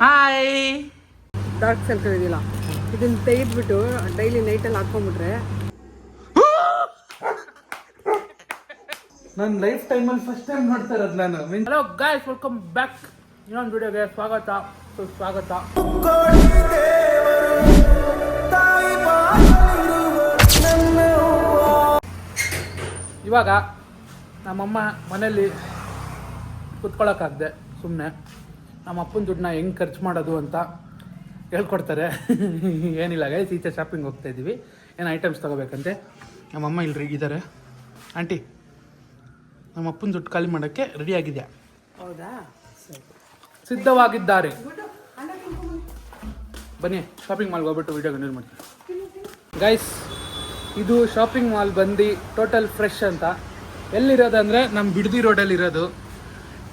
Hi dark circle ಇದಿಲ್ಲ ಇದನ್ನ ತೆಗೆದ್ಬಿಟ್ಟು ಡೈಲಿ ನೈಟಲ್ಲಿ ಹಾಕೊಂಡ್ಬಿಟ್ರೆ. ನನ್ನ ಲೈಫ್ ಟೈಮಲ್ಲಿ ಫಸ್ಟ್ ಟೈಮ್ ನೋಡ್ತಾ ಇರೋದು ನಾನು. ಹಲೋ ಗಾಯ್ಸ್ ವೆಲ್ಕಮ್ ಬ್ಯಾಕ್ ಇನ್ನೊಂದು ವಿಡಿಯೋಗೆ ಸ್ವಾಗತ. ಸ್ವಾಗತ. ಇವಾಗ ನಮ್ಮಮ್ಮ ಮನೇಲಿ ಕುತ್ಕೊಳ್ಳೋಕ್ಕಾಗದೆ ಸುಮ್ಮನೆ ನಮ್ಮ ಅಪ್ಪನ ದುಡ್ಡನ್ನ ಹೆಂಗೆ ಖರ್ಚು ಮಾಡೋದು ಅಂತ ಹೇಳ್ಕೊಡ್ತಾರೆ. ಏನಿಲ್ಲ ಗೈಸ್ ಈಚೆ ಶಾಪಿಂಗ್ ಹೋಗ್ತಾ ಇದ್ದೀವಿ. ಏನು ಐಟಮ್ಸ್ ತೊಗೋಬೇಕಂತೆ? ನಮ್ಮಮ್ಮ ಇಲ್ರಿ ಇದ್ದಾರೆ ಆಂಟಿ ನಮ್ಮ ಅಪ್ಪನ ದುಡ್ಡು ಖಾಲಿ ಮಾಡೋಕ್ಕೆ ರೆಡಿ ಆಗಿದೆ ಹೌದಾ? ಸರಿ. ಸಿದ್ಧವಾಗಿದ್ದಾರೆ. ಬನ್ನಿ ಶಾಪಿಂಗ್ ಮಾಲ್ಗೆ ಹೋಗ್ಬಿಟ್ಟು ವಿಡಿಯೋ ಕಂಟಿನ್ಯೂ ಮಾಡ್ತೀನಿ. ಗೈಸ್ ಇದು ಶಾಪಿಂಗ್ ಮಾಲ್ ಬಂದು ಟೋಟಲ್ ಫ್ರೆಶ್ ಅಂತ. ಎಲ್ಲಿರೋದಂದರೆ ನಮ್ಮ ಬಿಡದಿ ರೋಡಲ್ಲಿ ಇರೋದು.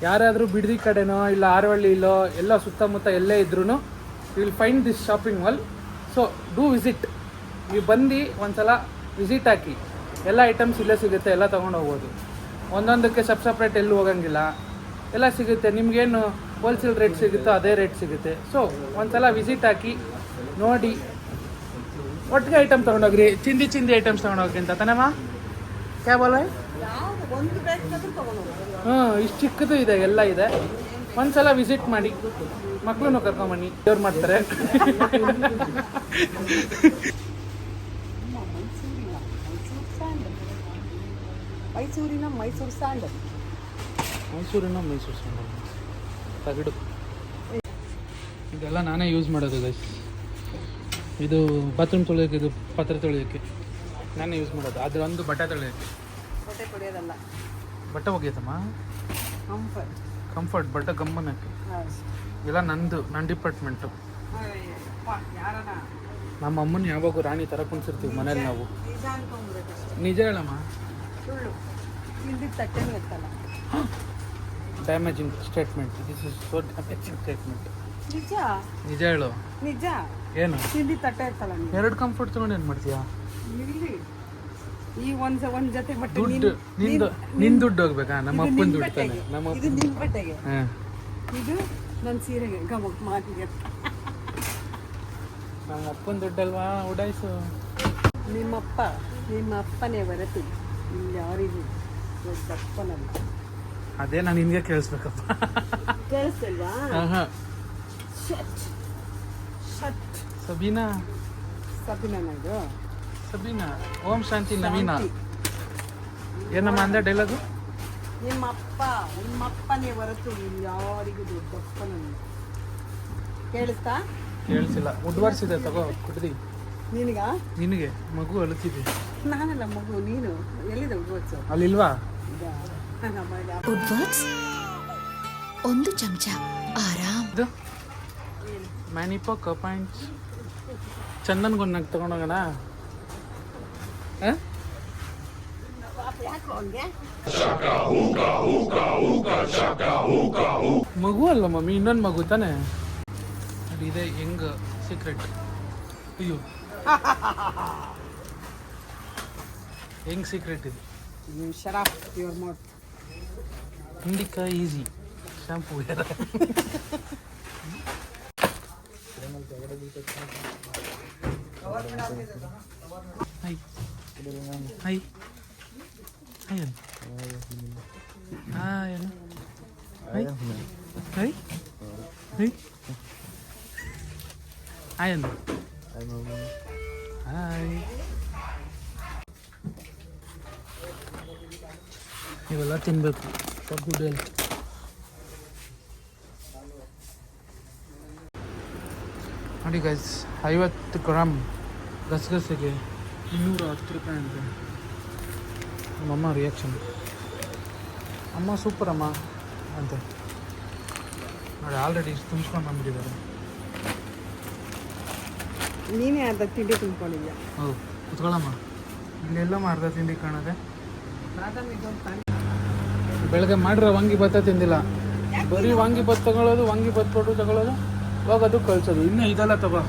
ಯಾರಾದರೂ ಬಿಡದಿ ಕಡೆನೋ ಇಲ್ಲ ಆರವಳ್ಳಿ ಇಲ್ಲೋ, ಎಲ್ಲ ಸುತ್ತಮುತ್ತ ಎಲ್ಲೇ ಇದ್ರೂ you will find this shopping mall so do visit ನೀವು ಬಂದು ಒಂದ್ಸಲ ವಿಸಿಟ್ ಹಾಕಿ. ಎಲ್ಲ ಐಟಮ್ಸ್ ಇಲ್ಲೇ ಸಿಗುತ್ತೆ, ಎಲ್ಲ ತೊಗೊಂಡು ಹೋಗ್ಬೋದು. ಒಂದೊಂದಕ್ಕೆ ಸಪ್ ಸಪ್ರೇಟ್ ಎಲ್ಲೂ ಹೋಗಂಗಿಲ್ಲ. ಎಲ್ಲ ಸಿಗುತ್ತೆ, ನಿಮಗೇನು ಹೋಲ್ಸೇಲ್ ರೇಟ್ ಸಿಗುತ್ತೋ ಅದೇ ರೇಟ್ ಸಿಗುತ್ತೆ. ಸೊ ಒಂದ್ಸಲ ವಿಸಿಟ್ ಹಾಕಿ, ನೋಡಿ. ಒಟ್ಟಿಗೆ ಐಟಮ್ ತೊಗೊಂಡೋಗ್ರಿ ಚಿಂದಿ ಚಿಂದಿ ಐಟಮ್ಸ್ ತೊಗೊಂಡೋಗ್ರಿ ಅಂತ, ತಾನೇಮ್ಮ? ಕ್ಯಾ ಬೋಲ ಹಾಂ ಇಷ್ಟು ಚಿಕ್ಕದು ಇದೆ ಎಲ್ಲ ಇದೆ. ಒಂದ್ಸಲ ವಿಸಿಟ್ ಮಾಡಿ. ಮಕ್ಕಳನ್ನು ಕರ್ಕೊಂಬನ್ನಿ. ದೇವ್ರು ಮಾಡ್ತಾರೆ. ಮೈಸೂರಿನ ಮೈಸೂರು ಸ್ಯಾಂಡಲ್ ಮೈಸೂರಿನ ಮೈಸೂರು ಸ್ಯಾಂಡಲ್ ತಗಡು. ಇದೆಲ್ಲ ನಾನೇ ಯೂಸ್ ಮಾಡೋದು ಗೈಸ್ ಇದು ಬಾತ್ರೂಮ್ ತೊಳೆಯೋಕೆ ಇದು ಪಾತ್ರೆ ತೊಳೆಯೋಕ್ಕೆ ನಾನೇ ಯೂಸ್ ಮಾಡೋದು. ಅದ್ರ ಒಂದು ಬಟ್ಟೆ ತೊಳೆಯೋಕ್ಕೆ ಬಟ್ಟೆ ಕೊಡಿಯೋದಲ್ಲ ಬಟ್ಟೆ ಕಂಫರ್ಟ್ ಕಂಫರ್ಟ್ ಬಟ್ಟೆ ಗಮ್ಮನಕ್ಕೆ. ಇಲ್ಲ ನಂದು ನನ್ನ ಡಿಪಾರ್ಟ್ಮೆಂಟು ನಮ್ಮ ಅಮ್ಮನ ಯಾವಾಗೂ ರಾಣಿ ತರ ಕುಣಿಸಿರ್ತೀವಿ ಮನೇಲಿ ನಾವು. ನಿಜ ಹೇಳಮ್ಮ. Damaging statement this is so damaging statement ನಿಜ? ನಿಜ ಹೇಳು. ನಿಜ? ಏನು? ತಿಂಡಿ ತಟ್ಟೆ ಇರ್ತಲ್ಲ ಎರಡು ಕಂಫರ್ಟ್ ತಗೊಂಡು ಏನು ಮಾಡ್ತೀಯಾ? ಈ ಒಂದ್ ಒಂದ್ ಜೊತೆ ಬಟ್ಟೆ ದುಡ್ಡು ನಿಂದು ನಿನ್ ದುಡ್ಡು ಹೋಗ್ಬೇಕಾ? ನಮ್ಮ ಅಪ್ಪನ ದುಡ್ಡು ತಾನೆ. ನಮ್ಮ ಇದು ನಿನ್ ಬಟ್ಟೆಗೆ. ಇದು ನನ್ನ ಸೀರೆಗೆ. ಗಮಕ್ ಮಾತಿಗೆ ನಮ್ಮ ಅಪ್ಪನ ದುಡ್ಡಲ್ವಾ? ಉಡಾಯಿಸು. ನಿಮ್ಮಪ್ಪ ನಿಮ್ಮ ಅಪ್ಪನೇ ಬರತಿ ಇಲ್ಲಿ ಯಾರಿಗೂ ದೊಡ್ಡಪ್ಪನಲ್ಲ. ಅದೇ ನಾನು ನಿನ್ಗೆ ಕೇಳಿಸ್ಬೇಕಪ್ಪ. ಕೇಳಿಸ್ತಿಲ್ವಾ? ಸಬೀನಾ. ಸಬೀನಾ ಇದು ಸಬೀನಾ ಓಂ ಶಾಂತಿ ನವೀನಾ. ಏನಮ್ಮ ಅಂದೆ ಡೈಲಾಗು ನಿಮ್ಮಪ್ಪ ನಿಮ್ಮಪ್ಪನೇ ಹೊರತು ಯಾರಿಗೂ ದೊಡ್ಡಪ್ಪನ ಕೇಳಿಸ್ತಾ? ಕೇಳಿಸಿಲ್ಲ. ಉಡ್ವರ್ಸಿದೆ ತಗೋ ಕುಡ್ದಿ. ನಿನಗ? ನಿನಗೆ. ಮಗು ಅಳುತ್ತಿದೆ. ನಾನಲ್ಲ ಮಗು ನೀನು? ಎಲ್ಲಿದೆ ಉಡ್ವಚ್ಚು ಅಲ್ಲಿಲ್ವಾ? ವುಡ್ವರ್ಡ್ಸ್ ಒಂದು ಚಮಚ ಆರಾಮ್. ಮ್ಯಾನಿಪೋ ಕಪಾಯಿಂಟ್ಸ್ ಚಂದನ್ಗೊಂದು ನಂಗೆ ತಗೊಂಡೋಗೋಣ. ಮಗು ಅಲ್ಲ ಮಮ್ಮಿ? ಇನ್ನೊಂದು ಮಗು ತಾನೆ? ಅದು ಇದೆ ಹೆಂಗ್? ಸೀಕ್ರೆಟ್ ಅಯ್ಯೋ. ಹೆಂಗ್ ಸೀಕ್ರೆಟ್ ಇದು? Shroff pure mouth Indica easy shampoo hi hi hi ಅನ್ ಹಾಯ್ ಅನ್ ಹಾಯ್ ಹಾಯ್ ಹಾಯ್ ಹಾಯ್ ಅನ್ ಹಾಯ್ ಇವೆಲ್ಲ ತಿನ್ನಬೇಕು ಫಾರ್ ಗುಡ್ ಹೆಲ್ತ್ ನೋಡಿ ಗೈಸ್ ಐವತ್ತು ಗ್ರಾಮ್ ಗಸಗಸೆಗೆ ಇನ್ನೂರ ಹತ್ತು ರೂಪಾಯಿ ಅಂತೆ ನಮ್ಮಮ್ಮ ರಿಯಾಕ್ಷನ್ ಅಮ್ಮ ಸೂಪರ್ ಅಮ್ಮ ಅಂತೆ ನೋಡಿ ಆಲ್ರೆಡಿ ಇಷ್ಟು ತುಂಬಿಸ್ಕೊಂಡು ಬಂದ್ಬಿಟ್ಟಿದ್ದಾರೆ ನೀನೇ ಅರ್ಧ ತಿಂಡಿ ತುಂಬ್ಕೊಂಡಿದ್ಯಾ ಹೌದು ಕುತ್ಕೊಳ್ಳಮ್ಮ ಇಲ್ಲೆಲ್ಲಮ್ಮ ಅರ್ಧ ತಿಂಡಿ ಕಾಣದೆ ಬೆಳಗ್ಗೆ ಮಾಡಿರ ವಂಗಿ ಭತ್ತ ತಿಂದಿಲ್ಲ. ಬರೀ ವಾಂಗಿ ಭತ್ ತಗೊಳ್ಳೋದು ವಾಂಗಿ ಭತ್ ಕೊಟ್ಟು ತಗೊಳ್ಳೋದು ಹೋಗೋದು ಕಳ್ಸೋದು. ಇನ್ನೂ ಇದೆಲ್ಲ ತಗೋ.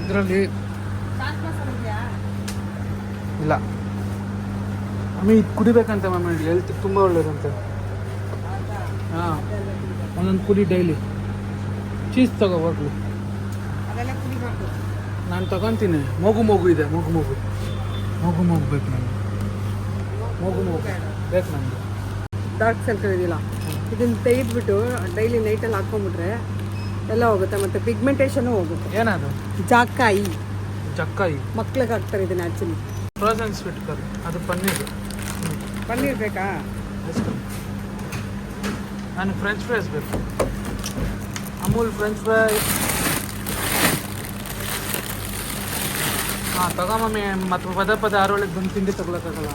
ಇದರಲ್ಲಿ ಇಲ್ಲ. ಮಮ್ಮಿ ಇದು ಕುಡಿಬೇಕಂತೆ ಮಮ್ಮಿ ಹೆಲ್ತ್ ತುಂಬ ಒಳ್ಳೇದಂತೆ. ಹಾಂ ಒಂದೊಂದು ಕುಡಿ ಡೈಲಿ ಚೀಸ್ ತಗೋ ಹೋಗ್ಲಿ. ಅದೆಲ್ಲ ನಾನು ತಗೊತೀನಿ. ಮಗು ಮಗು ಇದೆ ಮಗು ಮಗು. ಮಗು ಮಗು ಬೇಕು ನನಗೆ ಮಗು ಮಗು. ಬೇಕು ನನಗೆ ಡಾರ್ಕ್ ಸರ್ಕಲ್ ಇದೆಯಲ್ಲ? ಇದನ್ನು ತೆಗೆದ್ಬಿಟ್ಟು ಡೈಲಿ ನೈಟಲ್ಲಿ ಹಾಕ್ಕೊಂಬಿಟ್ರೆ ಎಲ್ಲ ಹೋಗುತ್ತೆ ಮತ್ತು ಪಿಗ್ಮೆಂಟೇಷನು ಹೋಗುತ್ತೆ. ಏನದು ಜಾಕಾಯಿ. ಜಕ್ಕಾಯಿ ಮಕ್ಳಿಗೆ ಹಾಕ್ತಾರೆ ಇದನ್ನ ಆ್ಯಕ್ಚುಲಿ ಫ್ರೋಸನ್ ಸ್ವೀಟ್ ಕರಿ ಅದು ಪನ್ನೀರ್. ಪನ್ನೀರ್ ಬೇಕಾ? ನಾನು ಫ್ರೆಂಚ್ ಫ್ರೈಸ್ ಬೇಕು. ಅಮೂಲ್ ಫ್ರೆಂಚ್ ಫ್ರೈಸ್ ಹಾಂ ತಗೋ ಮಮ್ಮಿ ಮತ್ತು ಪದ ಪದ ಆರೋಳಿಗೆ ಬಂದು ತಿಂಡಿ ತಗೊಳಕ್ಕಾಗಲ್ಲ.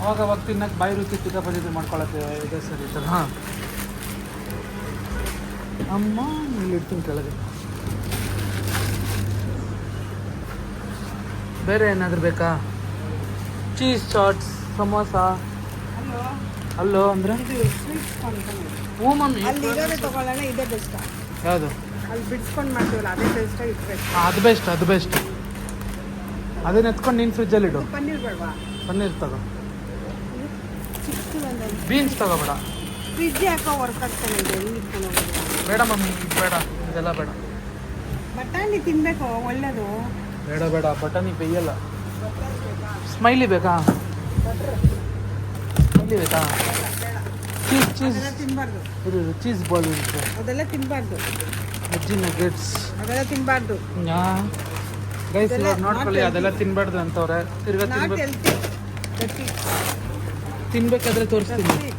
ಅವಾಗ ಅವಾಗ ತಿನ್ನಕ್ಕೆ ಬಾಯಿ ರುಚಿ ಪಿಕಪಲ್ಲಿ ಮಾಡ್ಕೊಳತ್ತೆ. ಇದೆ ಸರಿ ಸರ್ ಹಾಂ. ಅಮ್ಮ ಇಲ್ಲಿ ಇರ್ತೀನಿ ಕೆಳಗೆ. ಬೇರೆ ಏನಾದರೂ ಬೇಕಾ? ಚೀಸ್ ಚಾಟ್ಸ್ ಸಮೋಸ? ಅಲ್ಲೋ ಅಂದರೆ ಹ್ಞೂ ಮಮ್ಮಿ ಇದೇ ಬೆಸ್ಟ್ ಯಾವುದು? ಅಲ್ಲಿ ಬಿಡ್ಸ್ಕೊಂಡು ಮಾಡ್ತೀವಲ್ಲ ಅದೇ ಬೆಸ್ಟ್ ಇದು ಅದು ಬೆಸ್ಟ್ ಅದು ಬೆಸ್ಟ್ ಅದನ್ನ ಎತ್ಕೊಂಡು ನೀನು ಫ್ರಿಜ್ಜಲ್ಲಿ ಇಡು. ಪನ್ನೀರ್ ಬೇಡವಾ? ಪನ್ನೀರ್ ತಗೋ. ಬೀನ್ಸ್ ತಗೋಬೇಡ. ಫ್ರಿಜ್ ಯಾಕೋ ವರ್ಕ್ ಆಗ್ತಾನೆ ಇದೆ ಬೇಡ ಮಮ್ಮಿ ಬೇಡ. ಇದೆಲ್ಲ ಬೇಡ. ಬಟಾಣಿ ತಿನ್ಬೇಕು ಒಳ್ಳೇದು. ಬೇಡ ಬೇಡ ಬಟಾಣಿ ಬೇಯಲ್ಲ. ಸ್ಮೈಲಿ ಬೇಕಾ? ಸ್ಮೈಲಿ ಬೇಕಾ? ಚೀಸ್ ಚೀಸ್ ತಿನ್ನಬಾರ್ದು ತಿನ್ಬಾರ್ದು. ಇರು ಚೀಸ್ ಬಾಲ್ ಇರುತ್ತೆ. ಅದೆಲ್ಲ ತಿನ್ನಬಾರ್ದು ಅಜ್ಜಿ ನಗೆಟ್ಸ್ ಅದೆಲ್ಲ ತಿನ್ಬಾರ್ದು. ಗೈಸ್ ಅದೆಲ್ಲ ಇವಾಗ ನೋಡ್ಕೊಳ್ಳಿ ಅದೆಲ್ಲ ತಿನ್ನಬಾರ್ದು ಅಂತವ್ರೆ. ತಿರ್ಗಾ ತಿನ್ಬೇಕು. ತಿನ್ಬೇಕಾದ್ರೆ ತೋರಿಸ್ತೀನಿ.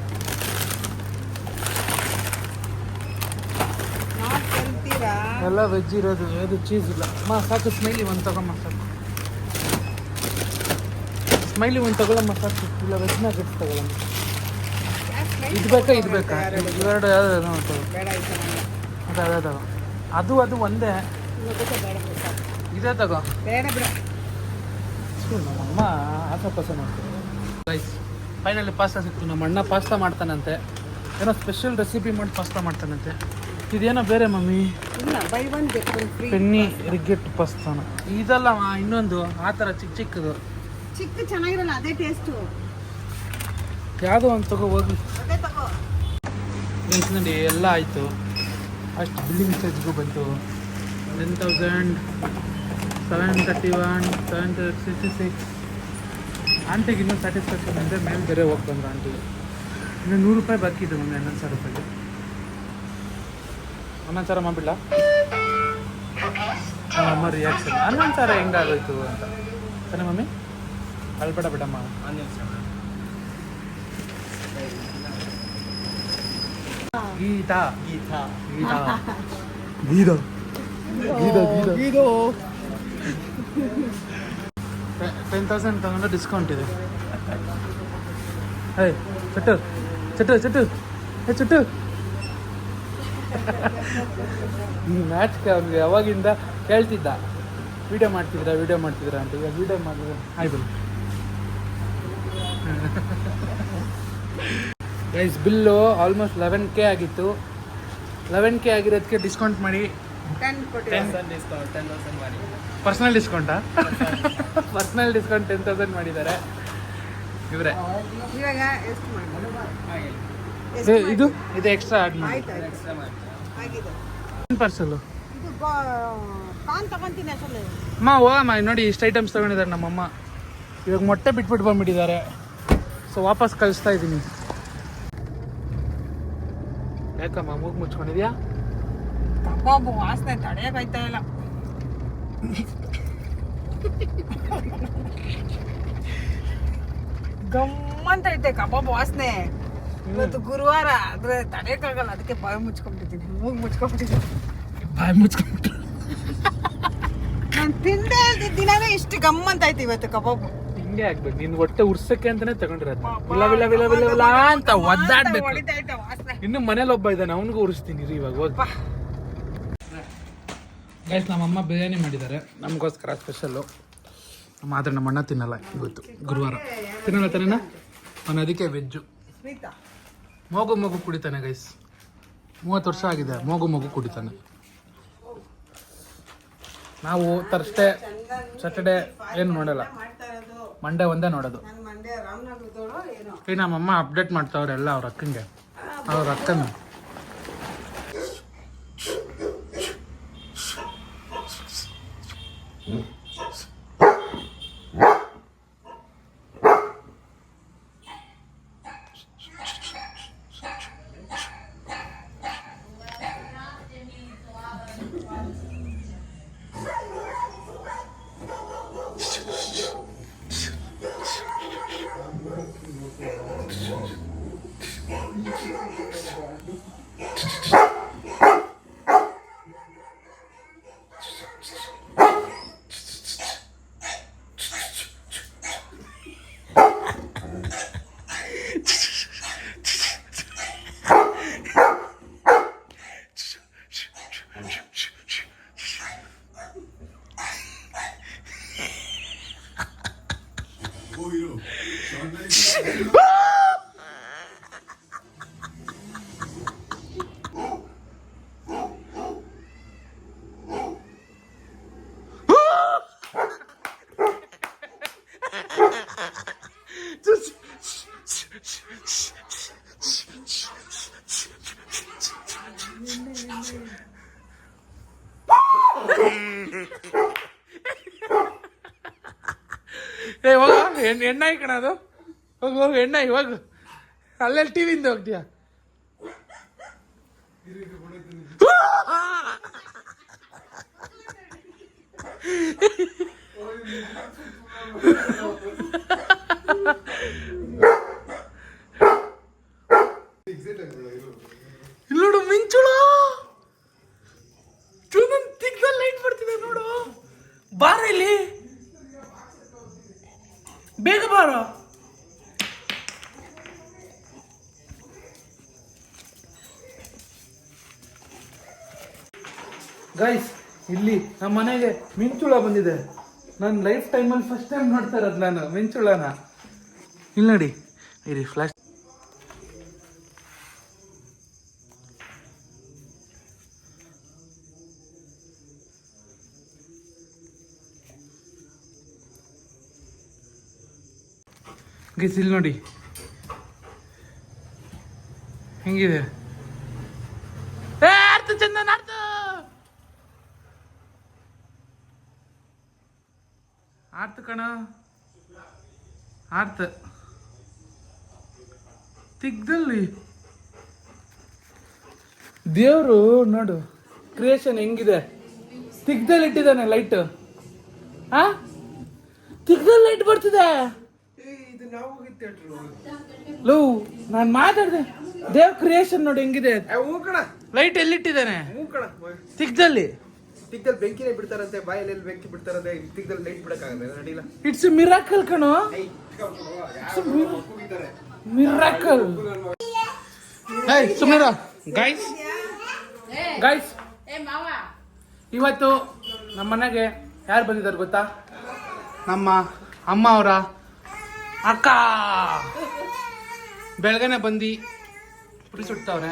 ಎಲ್ಲ ವೆಜ್ ಇರೋದು ಅದು ಚೀಸ್ ಇಲ್ಲ. ಮಾ ಸಾಕು ಸ್ಮೈಲಿ ಒಂದು ತಗೊಮ್ಮ ಸಾಕು. ಸ್ಮೈಲಿ ಒಂದು ತಗೊಳಮ್ಮ ಸಾಕು. ಇಲ್ಲ ವೆಜ್ ನಗೆಟ್ಸ್ ತಗೊಳಮ್ಮ. ಇದು ಬೇಕಾ ಇದು ಬೇಕಾ? ಇವೆರಡು ಯಾವ್ದು ಅದು ಅದೇ ತಗೋ. ಅದು ಅದು ಒಂದೇ. ಇದೇ ತಗೋ. ಬೇಡ ಆಸ ಪಾಸ ಮಾಡ್ತಾರೆ ರೈಸ್ ಫೈನಲಿ ಪಾಸ್ತಾ ಸಿಕ್ತು. ನಮ್ಮ ಅಣ್ಣ ಪಾಸ್ತಾ ಮಾಡ್ತಾನಂತೆ. ಏನೋ ಸ್ಪೆಷಲ್ ರೆಸಿಪಿ ಮಾಡಿ ಪಾಸ್ತಾ ಮಾಡ್ತಾನಂತೆ. ಇದೇನೋ ಬೇರೆ ಮಮ್ಮಿ? ಪೆನ್ನಿ ರಿಗೆಟ್ ಪಸ್ತಾನ ಇದಲ್ಲ ಇನ್ನೊಂದು ಆ ಥರ ಚಿಕ್ಕ ಚಿಕ್ಕದು. ಚಿಕ್ಕ ಚೆನ್ನಾಗಿರಲ್ಲ ಅದೇ ಟೇಸ್ಟು ಯಾವುದೋ ಒಂದು ತಗೋ ಹೋಗಿ ಅದೇ ತಗೋ. ಗೈಸ್ ನೋಡಿ ಎಲ್ಲ ಆಯಿತು. ಅಷ್ಟು ಬಿಲ್ಲಿಂಗ್ ಚಾರ್ಜ್ಗೂ ಬಂತು. Ten thousand seven thirty one seven sixty six ಆಂಟಿಗೆ ಇನ್ನೂ ಸ್ಯಾಟಿಸ್ಫ್ಯಾಕ್ಷನ್ ಅಂದರೆ ಮೇಲೆ ಬೇರೆ ಹೋಗಿ ಆಂಟಿ ಆಂಟಿಗೆ ಇನ್ನೂ ನೂರು ರೂಪಾಯಿ ಬಾಕಿ ಇದೆ ಒಂದು ಹನ್ನೊಂದು ಸಾವಿರ ರೂಪಾಯಿಗೆ. ಸಾವಿರ ಮಾಡ್ಬಿಡ್ಲ? ಅಮ್ಮ ರಿಯಾಕ್ಷನ್ ಸಾವಿರ ಹೆಂಗಾಗೋಯ್ತು ಅಂತ. ಸರಿ ಮಮ್ಮಿ? ಅಳ್ಬೇಡ ಬಿಡಮ್ಮ. ಗೀತಾ. ಗೀತಾ. ಗೀತಾ. ಗೀತಾ ಗೀತಾ. ಗೀತಾ. ಟೆನ್ ತೌಸಂಡ್ ತಗೊಂಡು ಡಿಸ್ಕೌಂಟ್ ಇದೆ. ಹೇ ಚಟ್ಟು. ಚಟ್ಟು ಚಟ್ಟು. ಹೇ ಚಟ್ಟು. ಮ್ಯಾಚ್ಗೆ ಅವ್ನಿಗೆ ಯಾವಾಗಿಂದ ಕೇಳ್ತಿದ್ದ ವಿಡಿಯೋ ಮಾಡ್ತಿದ್ರಾ ವಿಡಿಯೋ ಮಾಡ್ತಿದ್ರಾ ಅಂತ. ಈಗ ವಿಡಿಯೋ ಮಾಡಿದ್ರೆ ಆಯ್ತು. Guys bill almost eleven K ಆಗಿತ್ತು. ಲೆವೆನ್ ಕೆ ಆಗಿರೋದಕ್ಕೆ ಡಿಸ್ಕೌಂಟ್ ಮಾಡಿ. ಪರ್ಸ್ನಲ್ ಡಿಸ್ಕೌಂಟಾ ಪರ್ಸನಲ್ ಡಿಸ್ಕೌಂಟ್ ಟೆನ್ ತೌಸಂಡ್ ಮಾಡಿದ್ದಾರೆ. ಇವರೇ. ಇವಾಗ ಎಷ್ಟು ಮಾಡಿ ಇದು? ಇದು ಎಕ್ಸ್ಟ್ರಾ ಆ್ಯಡ್ ಮಾಡಿ. ಆಯ್ತು ಆಯ್ತು. ಆಗಿದೆ. ಪಾರ್ಸಲ್ಲು ಇದು ಪಾನ್ ತಗೊಂತೀನಿ ಅಸಲು ಅಮ್ಮ ಹೋಗಮ್ಮ ನೋಡಿ ಇಷ್ಟು ಐಟಮ್ಸ್ ತೊಗೊಂಡಿದ್ದಾರೆ ನಮ್ಮಮ್ಮ. ಇವಾಗ ಮೊಟ್ಟೆ ಬಿಟ್ಬಿಟ್ಟು ಬಂದ್ಬಿಟ್ಟಿದ್ದಾರೆ. ಸೊ ವಾಪಸ್ ಕಳಿಸ್ತಾ ಇದ್ದೀನಿ. ಯಾಕಮ್ಮ ಮೂಗು ಮುಚ್ಕೊಂಡಿದ್ಯಾ? ಕಬಾಬು ವಾಸನೆ ತಡೆಯೋಕಾಯ್ತಾ ಇಲ್ಲ. ಗಮ್ಮಂತ ಐತೆ ಕಬಾಬ್ ವಾಸನೆ. ಇವತ್ತು ಗುರುವಾರ ಆದ್ರೆ ತಡೆಯಕ್ಕಾಗಲ್ಲ ಅದಕ್ಕೆ ಬಾಯಿ ಮುಚ್ಕೊಂಡ್ಬಿಟ್ಟಿದ್ದೀನಿ. ಮೂಗ್ ಮುಚ್ಕೊಂಡ್ಬಿಟ್ಟಿದ್ದೀನಿ. ಬಾಯಿ ಮುಚ್ಕೊಂಡ್ಬಿಟ್ಟು ನಾನು ತಿಂದೇ ಇಲ್ದಿದ್ದ ದಿನವೇ ಇಷ್ಟು ಗಮ್ಮಂತ ಆಯ್ತು ಇವತ್ತು ಕಬಾಬು. ಹಿಂಗೆ ಆಗ್ಬೇಕು. ನಿನ್ ಹೊಟ್ಟೆ ಉರ್ಸಕ್ಕೆ ಅಂತಾನೆ ತಗೊಂಡಿರೋದು ವಿಲ ವಿಲ ವಿಲ ವಿಲ ವಿಲ ಅಂತ ಒದ್ದಾಡ್ಬೇಕು. ಇನ್ನು ಮನೇಲಿ ಒಬ್ಬ ಇದ್ದಾನೆ ಅವನಿಗೂ ಉರಿಸ್ತೀನಿ ರೀ ಇವಾಗ ಹೋಗಿ. ಗೈಸ್ ನಮ್ಮಮ್ಮ ಬಿರಿಯಾನಿ ಮಾಡಿದ್ದಾರೆ. ನಮಗೋಸ್ಕರ ಸ್ಪೆಷಲ್ಲು ನಮ್ಮ ಆದರೆ ನಮ್ಮ ಅಣ್ಣ ತಿನ್ನಲ್ಲ ಇವತ್ತು ಗುರುವಾರ. ತಿನ್ನಲ್ಲ ತಾನೇನಾ? ಅವನು ಅದಕ್ಕೆ ವೆಜ್ಜು ಮಗು ಮಗು ಕುಡಿತಾನೆ ಗೈಸ್ ಮೂವತ್ತು ವರ್ಷ ಆಗಿದೆ ಮಗು ಮಗು ಕುಡಿತಾನೆ. ನಾವು ತರ್ಸ್ಡೇ ಸ್ಯಾಟರ್ಡೇ ಏನು ನೋಡಲ್ಲ. ಮಂಡೇ ಒಂದೇ ನೋಡೋದು. ಈಗ ನಮ್ಮಮ್ಮ ಅಪ್ಡೇಟ್ ಮಾಡ್ತಾವ್ರೆ ಎಲ್ಲ ಅವ್ರ ಅಕ್ಕಂಗೆ. ಅವ್ರ ಅಕ್ಕನ. Buyurun. Şu anda... ಎಣ್ಣೆ ಎಣ್ಣೆ ಕಣ ಅದು. ಹೋಗು ಹೋಗು ಎಣ್ಣೆ ಹೋಗು. ಅಲ್ಲೆಲ್ಲಿ ಟಿವಿಯಿಂದ ಹೋಗ್ತೀಯಾ ಇಲ್ಲಿ ನೋಡು ಮಿಂಚುಳ ಚೂನನ್ ತಿಗ್ದಲ್ಲಿ ಲೈಟ್ ಬರ್ತಿದೆ ನೋಡು ಬಾರ ಇಲ್ಲಿ ಬಾರ ಗೈಸ್ ಇಲ್ಲಿ ನಮ್ಮ ಮನೆಗೆ ಮಿಂಚುಳ ಬಂದಿದೆ. ನನ್ನ ಲೈಫ್ ಟೈಮಲ್ಲಿ ಫಸ್ಟ್ ಟೈಮ್ ನೋಡ್ತಾ ನಾನು, ಮಿಂಚುಳನ. ಇಲ್ಲಿ ನೋಡಿ ಇರಿ ಫ್ಲಾಶ್ ಇಲ್ಲಿ ನೋಡಿ. ಹೆಂಗಿದೆ? ಚಂದನ್ ಅರ್ಥ ಆರ್ತ ಕಣ. ಆರ್ತ ತಿಗ್ದಲ್ಲಿ. ದೇವರು, ನೋಡು ಕ್ರಿಯೇಷನ್ ಹೆಂಗಿದೆ? ತಿಗ್ದಲ್ಲಿ ಇಟ್ಟಿದ್ದಾನೆ ಲೈಟ್ ಆ? ತಿಗ್ದಲ್ಲಿ ಲೈಟ್ ಬರ್ತಿದೆ. ಲೋ ನಾನು ಮಾತಾಡ್ದೆ. ದೇವ್ ಕ್ರಿಯೇಷನ್ ನೋಡಿ ಹೆಂಗಿದೆ ಲೈಟ್ ಎಲ್ಲಿಟ್ಟಿದ್ದಾನೆ? ಸಿಗ್ದಲ್ಲಿ ತಿಕ್ಕದಲ್ಲಿ ಬೆಂಕಿನೇ ಬಿಡ್ತಾರಂತೆ ಬಾಯಲ್ಲಿ ಎಲ್ಲಿ ಬೆಂಕಿ ಬಿಡ್ತಾರಂತೆ. ತಿಕ್ಕದಲ್ಲಿ ಲೈಟ್ ಬಿಡಕ್ಕಾಗಲ್ಲ ನಡಿಲ್ಲ ಇಟ್ಸ್ ಮಿರಾಕಲ್ ಕಣೋ. ಮಿರಾಕಲ್ ಹೇ ಸುಮ್ಮನೆ ಗೈಸ್ ಗೈಸ್ ಇವತ್ತು ನಮ್ಮ ಮನೆಗೆ ಯಾರು ಬಂದಿದ್ದಾರೆ ಗೊತ್ತಾ? ನಮ್ಮ ಅಮ್ಮ ಅವರ ಅಕ್ಕ! ಬೆಳಗನೆ ಬಂದು ಪುರಿ ಸುಡ್ತಾವ್ರೆ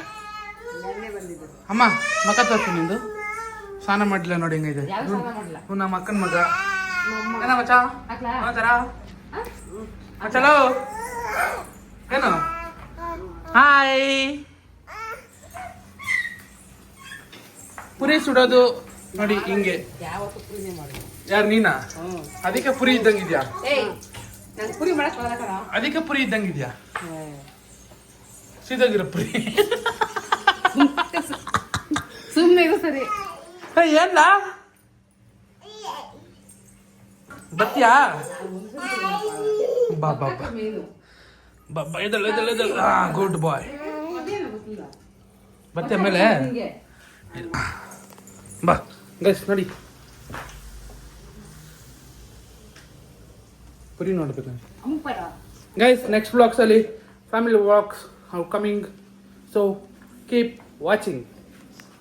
ಅಮ್ಮ ಮಕ ತೋರ್ತೀನಿ ನಿಂದು. ಸ್ನಾನ ಮಾಡಿಲ್ಲ ನೋಡಿ ಹೆಂಗಿದೆ ಇವ್ನು ನಮ್ಮ ಅಕ್ಕನ ಮಗ. ಏನ ಮಚ್ಚ ಚಲೋ? ಏನು? ಹಾಯ್! ಪುರಿ ಸುಡೋದು ನೋಡಿ ಹಿಂಗೆ. ಯಾರು ನೀನಾ? ಅದಕ್ಕೆ ಪುರಿ ಇದ್ದಂಗಿದ್ಯಾ? ಪುರಿ ಮಾಡಕ್ ಬರಲ್ಲ ಕಣ. ಅದಕ್ಕೆ ಪುರಿ ಇದ್ದಂಗಿದ್ಯಾ? ಸೀದಾಗಿರೋ ಪುರಿ. ಸುಮ್ಮನೆ ಇರು ಸರಿ. ಏನ ಬತ್ತಿಯಾ? ಬಾ ಬಾ ಬಾ. ಬಾ ಬಾ ಇದಲ್ಲ ಎದಲ್ ಹಾ ಗುಡ್ ಬಾಯ್ ಬತ್ತೆ ಆಮೇಲೆ ಬಾ ಗೈಸ್ ನೋಡಿ. ಪುರಿ ನೋಡ್ಬೇಕು guys next ಬ್ಲಾಗ್ಸಲ್ಲಿ family vlogs are coming so keep watching